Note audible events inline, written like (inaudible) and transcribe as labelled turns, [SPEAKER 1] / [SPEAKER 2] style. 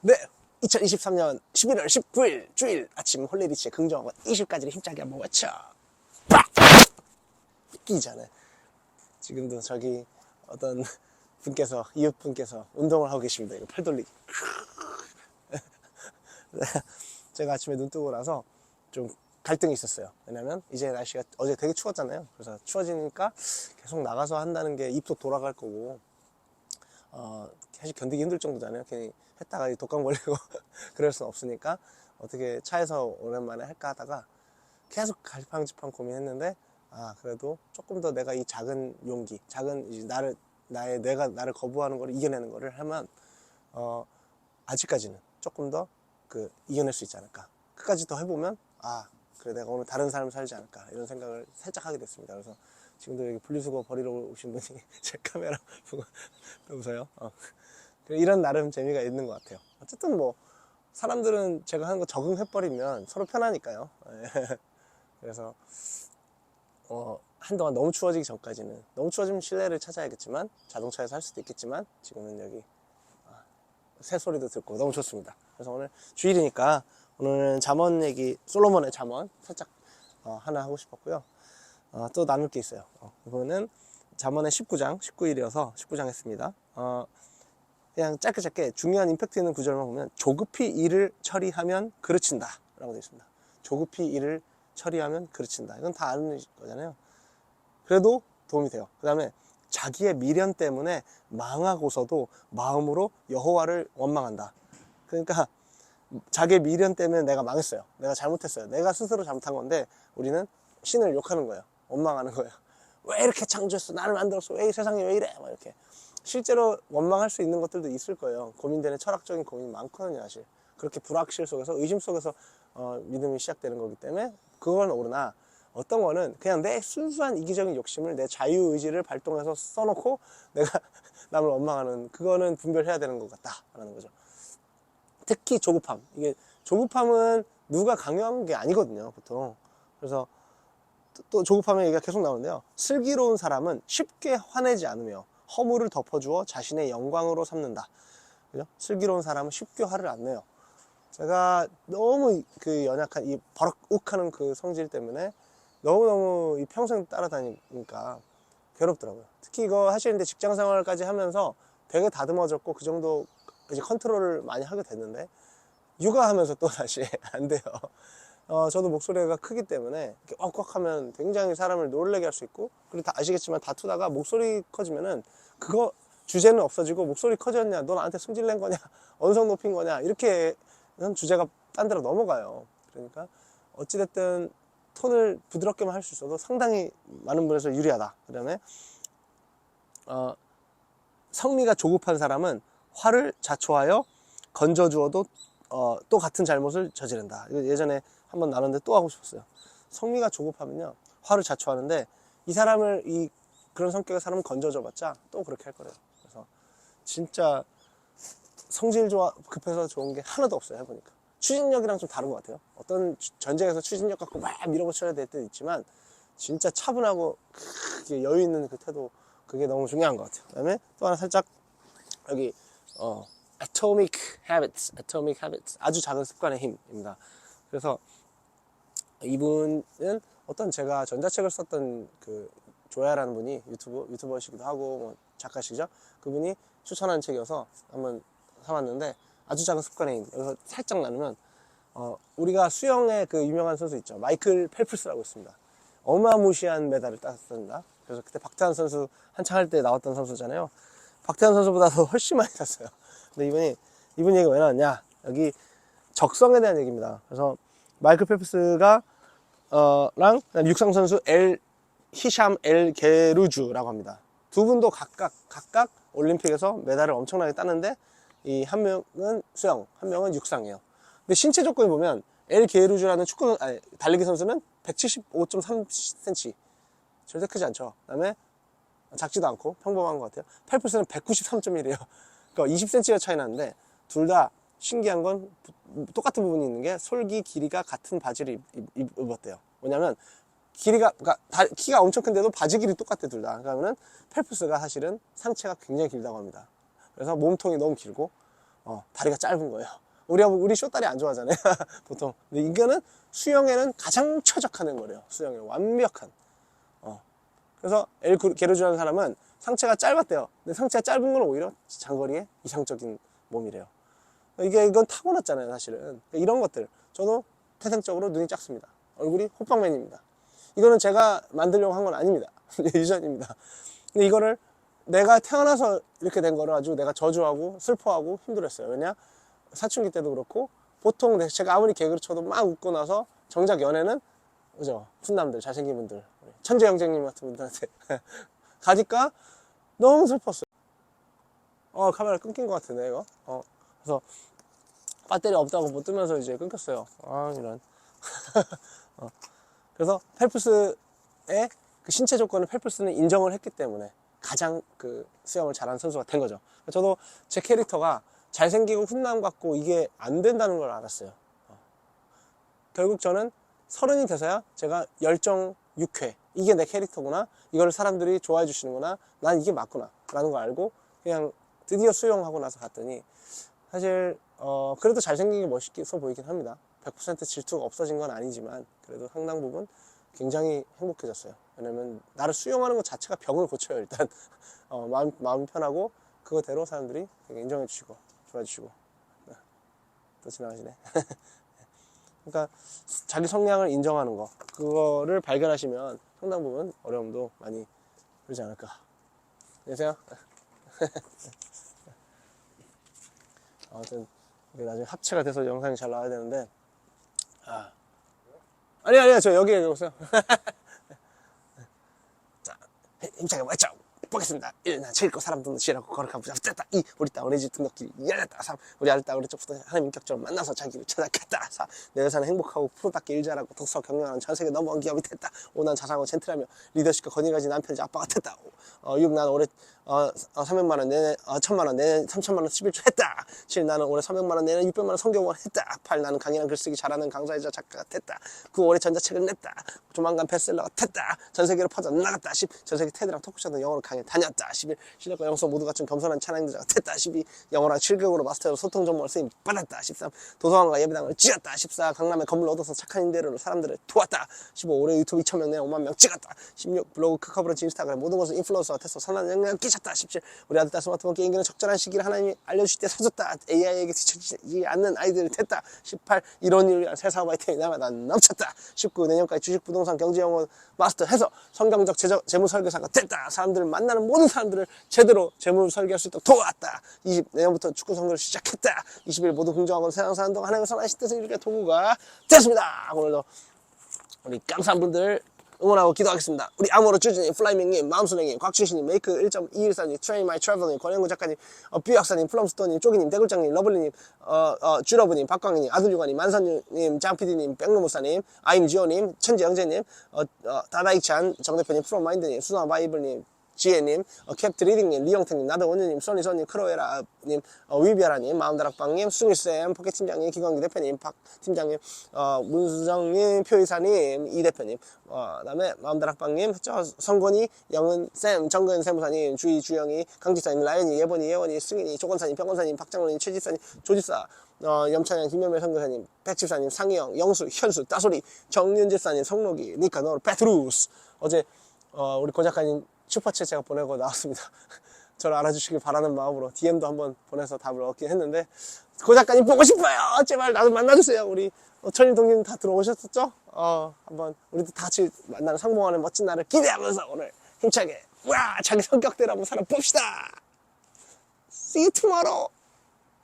[SPEAKER 1] 네, 2023년 11월 19일 주일 아침 홀리리치의 긍정과 20가지를 힘차게 한번 외쳐. 빡! 끼잖아요. 지금도 저기 어떤 분께서 이웃분께서 운동을 하고 계십니다. 이거 팔 돌리기. (laughs) 제가 아침에 눈 뜨고 나서 좀 갈등이 있었어요. 왜냐면 이제 날씨가 어제 되게 추웠잖아요. 그래서 추워지니까 계속 나가서 한다는 게 입도 돌아갈 거고 어, 사실 견디기 힘들 정도잖아요. 괜히 했다가 독감 걸리고 (laughs) 그럴 순 없으니까 어떻게 차에서 오랜만에 할까 하다가 계속 갈팡질팡 고민했는데 아 그래도 조금 더 내가 이 작은 용기, 작은 이제 나를 나의 내가 나를 거부하는 거를 이겨내는 거를 하면 어 아직까지는 조금 더 그 이겨낼 수 있지 않을까. 끝까지 더 해보면 아 그래 내가 오늘 다른 삶을 살지 않을까 이런 생각을 살짝 하게 됐습니다. 그래서 지금도 여기 분리수거 버리러 오신 분이 (laughs) 제 카메라 보고 웃어요. 어. 그래, 이런 나름 재미가 있는 것 같아요. 어쨌든 뭐 사람들은 제가 하는 거 적응해버리면 서로 편하니까요. 예. (laughs) 그래서 어, 한동안 너무 추워지기 전까지는 너무 추워지면 실내를 찾아야겠지만 자동차에서 할 수도 있겠지만 지금은 여기 아, 새 소리도 듣고 너무 좋습니다. 그래서 오늘 주일이니까 오늘은 잠원 얘기 솔로몬의 잠원 살짝 어, 하나 하고 싶었고요. 어, 또 나눌 게 있어요. 어, 이거는 잠원의 19장 19일이어서 19장 했습니다. 어, 그냥 짧게 짧게 중요한 임팩트 있는 구절만 보면 조급히 일을 처리하면 그르친다 라고 되어 있습니다. 조급히 일을 처리하면 그르친다. 이건 다 아는 거잖아요. 그래도 도움이 돼요. 그 다음에 자기의 미련 때문에 망하고서도 마음으로 여호와를 원망한다. 그러니까 자기의 미련 때문에 내가 망했어요. 내가 잘못했어요. 내가 스스로 잘못한 건데 우리는 신을 욕하는 거예요. 원망하는 거예요. 왜 이렇게 창조했어? 나를 만들었어? 왜 이 세상이 왜 이래? 막 이렇게. 실제로 원망할 수 있는 것들도 있을 거예요. 고민되는 철학적인 고민이 많거든요, 사실. 그렇게 불확실 속에서, 의심 속에서 어, 믿음이 시작되는 거기 때문에 그건 오르나 어떤 거는 그냥 내 순수한 이기적인 욕심을 내 자유의지를 발동해서 써놓고 (laughs) 내가 남을 원망하는 그거는 분별해야 되는 것 같다라는 거죠. 특히 조급함. 이게 조급함은 누가 강요한 게 아니거든요, 보통. 그래서 또- 또 조급함의 얘기가 계속 나오는데요. 슬기로운 사람은 쉽게 화내지 않으며 허물을 덮어주어 자신의 영광으로 삼는다. 그죠? 슬기로운 사람은 쉽게 화를 안 내요. 제가 너무 그 연약한 이 버럭욱하는 그 성질 때문에 너무너무 이 평생 따라다니니까 괴롭더라고요. 특히 이거 하시는데 직장 생활까지 하면서 되게 다듬어졌고 그 정도 이제 컨트롤을 많이 하게 됐는데 육아하면서 또 다시 (laughs) 안 돼요. 어, 저도 목소리가 크기 때문에 이렇게 왁왁하면 굉장히 사람을 놀래게 할 수 있고 그리고 다 아시겠지만 다투다가 목소리 커지면은 그거 주제는 없어지고 목소리 커졌냐 너 나한테 승질 낸 거냐 (laughs) 언성 높인 거냐 이렇게 는 주제가 딴 데로 넘어가요 그러니까 어찌됐든 톤을 부드럽게만 할 수 있어도 상당히 많은 분에서 유리하다 그 다음에 어, 성미가 조급한 사람은 화를 자초하여 건져주어도 어, 또 같은 잘못을 저지른다. 예전에 한번 나눴는데 또 하고 싶었어요. 성미가 조급하면요. 화를 자초하는데 이 사람을 이 그런 성격의 사람을 건져줘 봤자 또 그렇게 할 거래요. 그래서 진짜 성질 좋아 급해서 좋은 게 하나도 없어요. 해보니까 추진력이랑 좀 다른 것 같아요. 어떤 추- 전쟁에서 추진력 갖고 막 밀어붙여야 될 때도 있지만 진짜 차분하고 그게 여유 있는 그 태도 그게 너무 중요한 것 같아요. 그다음에 또 하나 살짝 여기 어, Atomic Habits, Atomic Habits 아주 작은 습관의 힘입니다. 그래서 이분은 어떤 제가 전자책을 썼던 그 조야라는 분이 유튜브 유튜버시기도 하고 뭐 작가시죠. 그분이 추천한 책이어서 한번 사왔는데 아주 작은 습관의 힘. 여기서 살짝 나누면 어, 우리가 수영의 그 유명한 선수 있죠. 마이클 펠프스라고 있습니다. 어마무시한 메달을 땄습니다. 그래서 그때 박태환 선수 한창 할 때 나왔던 선수잖아요. 박태환 선수보다도 훨씬 많이 땄어요. 근데 이분이 이분 얘기가 왜 나왔냐? 여기 적성에 대한 얘기입니다. 그래서 마이클 펠프스가 어 랑 육상 선수 엘 히샴 엘 게루주라고 합니다. 두 분도 각각 각각 올림픽에서 메달을 엄청나게 따는데 이 한 명은 수영, 한 명은 육상이에요. 근데 신체 조건을 보면 엘 게루주라는 축구 아니, 달리기 선수는 175.3cm 절대 크지 않죠. 그다음에 작지도 않고 평범한 것 같아요. 펠프스는 193.1이에요. 그러니까 20cm가 차이 나는데 둘 다 신기한 건 부- 똑같은 부분이 있는 게 솔기 길이가 같은 바지를 입, 입, 입었대요. 뭐냐면 길이가 그러니까 다- 키가 엄청 큰데도 바지 길이 똑같대 둘 다. 그러면은 펠프스가 사실은 상체가 굉장히 길다고 합니다. 그래서 몸통이 너무 길고 어, 다리가 짧은 거예요. 우리 우리 쇼다리 안 좋아하잖아요. (laughs) 보통. 근데 이거는 수영에는 가장 최적화된 거래요. 수영에 완벽한. 어. 그래서 L 게르주라는 사람은 상체가 짧았대요. 근데 상체가 짧은 건 오히려 장거리에 이상적인 몸이래요. 이게 이건 타고났잖아요, 사실은. 이런 것들. 저도 태생적으로 눈이 작습니다. 얼굴이 호빵맨입니다. 이거는 제가 만들려고 한 건 아닙니다. (laughs) 유전입니다. 근데 이거를 내가 태어나서 이렇게 된 거를 아주 내가 저주하고 슬퍼하고 힘들었어요. 왜냐? 사춘기 때도 그렇고 보통 내- 제가 아무리 개그를 쳐도 막 웃고 나서 정작 연애는 그죠? 훈남들, 잘생긴 분들, 천재 형제님 같은 분들한테 (laughs) 가니까 너무 슬펐어요. 어 카메라 끊긴 것 같은데 이거. 어 그래서 배터리 없다고 못 뜨면서 이제 끊겼어요. 아 이런. (laughs) 어. 그래서 펠프스의 그 신체 조건을 펠프스는 인정을 했기 때문에 가장 그 수영을 잘하는 선수가 된 거죠. 저도 제 캐릭터가 잘생기고 훈남 같고 이게 안 된다는 걸 알았어요. 어. 결국 저는 서른이 돼서야 제가 열정 6회 이게 내 캐릭터구나 이걸 사람들이 좋아해 주시는구나 난 이게 맞구나 라는 걸 알고 그냥 드디어 수영하고 나서 갔더니 사실 어 그래도 잘생긴 게 멋있어 보이긴 합니다. 100% 질투가 없어진 건 아니지만 그래도 상당 부분 굉장히 행복해졌어요. 왜냐면 나를 수영하는 것 자체가 병을 고쳐요 일단. (laughs) 어, 마음, 마음 편하고 그거대로 사람들이 되게 인정해 주시고 좋아해 주시고. 네. 또 지나가시네. (laughs) 그러니까 자기 성향을 인정하는 거 그거를 발견하시면 상당 부분 어려움도 많이 그러지 않을까. 안녕하세요 (laughs) 아무튼 이게 나중에 합체가 돼서 영상이 잘 나와야 되는데 아 아니 아니요 저 여기에 오세요 (laughs) 자 힘차게 외쳐 보겠습니다. 1나 즐거 사람들도 지라고 걸어가보자. 됐다. 이 우리 딸 어린이집 등록길이 열렸다. 3 우리 아들 딸 어릴 적부터 하나님 인격적으로 만나서 자기를 찾아갔다. 4내 여사는 행복하고 프로답게 일 잘하고 독서 경영하는 전 세계 넘버원 기업이 됐다. 5난 자상하고 젠틀하며 리더십과 건의 가진 남편이자 아빠가 됐다. 어, 6 나는 올해 어, 어, 300만 원 내년 어, 1000만 원 내년 3천만 원 11조 했다. 7 나는 올해 300만 원 내년 600만 원 성경원 했다. 8 나는 강인한 글쓰기 잘하는 강사이자 작가가 됐다. 9 올해 전자책을 냈다. 조만간 베스트셀러가 됐다. 전 세계로 퍼져 나갔다. 10 전 세계 테드랑 토크쇼 등 영어로 강의 다녔다. 11 실력과 영성 모두 갖춘 겸손한 찬양자가 됐다. 12 영어랑 7개국으로 마스터로 소통 전문을 쓰임 받았다. 13 도서관과 예배당을 지었다. 14 강남에 건물 얻어서 착한 임대료로 사람들을 도왔다. 15 올해 유튜브 2천명 내 5만 명 찍었다. 16 블로그 크커브런치 인스타그램 모든 것을 인플루언서가 됐어 선한 영향을 끼쳤다. 17 우리 아들 딸 스마트폰 게임기는 적절한 시기를 하나님이 알려주실 때 사줬다. AI에게 뒤처지지 않는 아이들이 됐다. 18 이런 일을 위한 새 사업 아이템이 나마다 넘쳤다. 19 내년까지 주식 부동산 경제 영어 마스터 해서 성경적 재정, 재무 설계사가 됐다. 사람들을 만나는 모든 사람들을 제대로 재무 설계할 수 있도록 도왔다. 20 내년부터 축구 선교를 시작했다. 21 모두 긍정하고 세상 사는 동안 하나님의 선하신 뜻을 이루게 도구가 됐습니다. 오늘도 우리 깜사한 분들 응원하고 기도하겠습니다. 우리 아모르 주진님, 플라이밍님, 마음순행님, 곽주신님, 메이크 1.214님, 트레인 마이 트래블님, 권영구 작가님, 어, 뷰약사님, 플럼스토님, 쪼기님, 대굴장님, 러블리님, 어, 어, 주러브님, 박광희님, 아들유관님, 만선님, 장피디님, 백로무사님, 아임지호님, 천지영재님, 어, 어, 다다이찬, 정대표님, 프로마인드님, 수나 바이블님, 지혜님, 어, 캡트리딩님, 리영택님, 나도원유님, 써니써님, 크로에라님, 어, 위비아라님, 마음다락방님, 수미쌤, 포켓팀장님, 기광기 대표님, 박 팀장님, 어, 문수정님, 표이사님, 이 대표님, 어, 그다음에 마음다락방님, 저 성건이, 영은쌤, 정근 세무사님, 주희, 주영이, 강지사님, 라연이, 예번이, 예원이, 승인이, 조건사님, 병건사님, 박장로님, 최지사님, 조지사, 어, 염찬양, 김현배 선교사님, 백집사님, 상희영, 영수, 현수, 따소리, 정윤지사님, 성록이, 니카 노르, 페트루스. 어제, 어, 우리 고 작가님 슈퍼챗 제가 보내고 나왔습니다. (laughs) 저를 알아주시길 바라는 마음으로 DM도 한번 보내서 답을 얻긴 했는데, 고 작가님 보고 싶어요! 제발 나도 만나주세요! 우리 천인 동님 다 들어오셨었죠? 어, 한번 우리도 다 같이 만나는 성공하는 멋진 날을 기대하면서 오늘 힘차게, 와! 자기 성격대로 한번 살아봅시다! See you tomorrow!